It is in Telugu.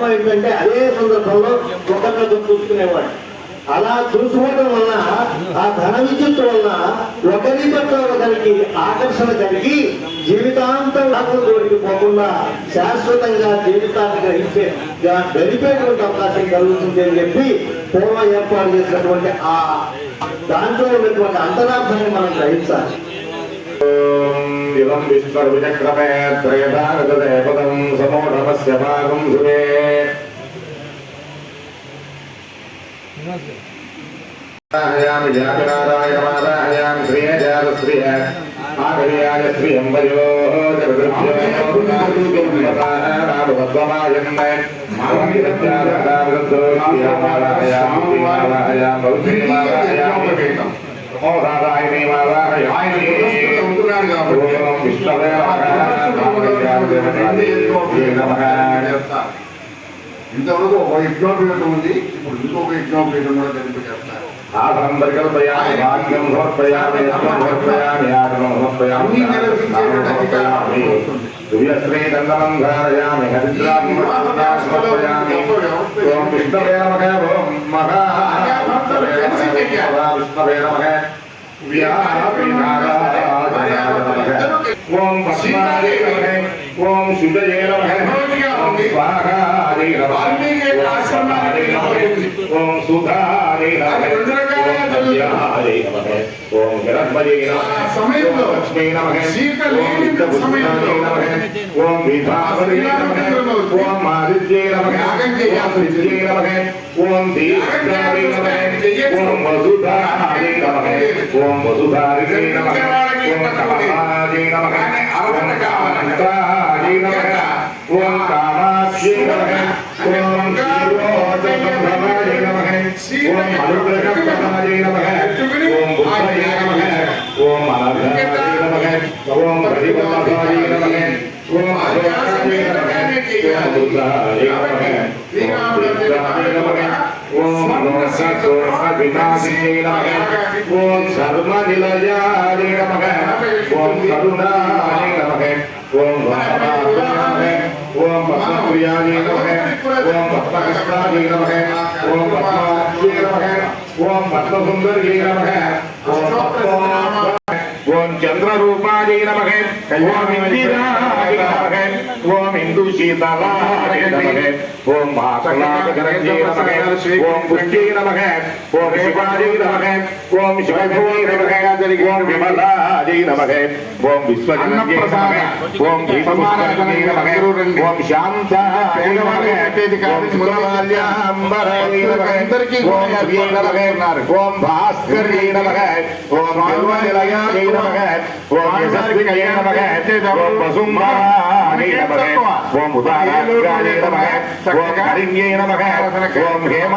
పూర్వం ఏంటంటే అదే సందర్భంలో ఒకరినొకరు చూసుకునేవాడు అలా చూసుకోవడం వలన ఆ ధన విద్యుత్ వలన ఒకరి పట్ల ఒకరికి ఆకర్షణ కలిగి జీవితాంతం ఆత్మ జోడికి పోకుండా శాశ్వతంగా జీవితాన్ని గ్రహించే గడిపేటువంటి అవకాశం కలుగుతుంది అని చెప్పి పూర్వ ఏర్పాటు చేసినటువంటి ఆ దాంట్లో ఉన్నటువంటి అంతరార్థాన్ని మనం గ్రహించాలి. ఇదం విశ్వవిచక్రమే త్రయదాగతదేపదం సమోఢమస్య భాగం సురే ఆయామి జామినారాయ మారాయామి శ్రియ జాత శ్రియ ఆగర్యాయ శ్రియం వయో ఇంతవరకు ఒక యజ్ఞోపేతం ఉంది ఇప్పుడు ఇంకొక యజ్ఞోపేతం కూడా తెలియజేస్తారు భాగ్యం సమర్పయామి సమర్పయామి ఆగమం సమర్పయామి సమర్పయామి దివ్యశ్రీ దండనం ధారయామి సమర్పయామి ఓం విష్ణవే నమః ఓం మహా విష్ణవే నమః ఓం నమః. ఓం నమః. ఓం నమః. ఓం నమః. ఓం లక్ష్మీ నమః. నమః. ఓం విభావరే నమః. ఓం ఆదిత్యే నమః. ఓం విద్యే నమః. ఓం దీర్ఘాయ నమః. ఓం వసుధాయ నమః. ఓం వసుధాయ నమః ఓం కమలాయ నమః ఓం కామంతాయ నమః ఓం కామాక్షి నమః ఓం శ్రీరోచనభవాయ నమః ఓం అనుగ్రహప్రదాయ నమః ఓం బుద్ధాయ నమః ఓం అనఘాయ నమః ఓం హరివల్లభాయ నమః ఓం అభయాయ నమః ఓం బుద్ధాయ నమః ఓం అనోసోర్వినాశినే నమః ఓం సర్వనిలయాయ నమః ఓం కరుణాయ నమః ఓం భక్తాయ నమః ఓం పద్మప్రియాయ నమః ఓం పద్మకృష్ణాయ నమః ఓం పద్మాక్షే నమః ఓం పద్మసుందర్యే నమః ఓం పద్మా ఓం చంద్రరూపాయ నమః ఓం ఇందిరాయ నమః ఓం ఇందు శీతలాయ నమః ఓం మాతలాగరజే నమః ఓం పుష్టే నమః ఓం శివాయ నమః ఓం శివభవే నమః ఓం విమలాయ నమః ఓం విశ్వజనజే నమః ఓం భీమమానజే నమః ఓం శాంతాయ నమః ఓం సురవాల్యాంబరాయ నమః ఓం ప్రియే నమః ఓం భాస్కర్యే నమః ఓం నిర్మలయాయ నమః ఓం యశస్వినే నమః ఓం వసుంధరాయ నమః ఓం ఉదారాయ నమః ఓం హరిణ్యే నమః ఓం హేమ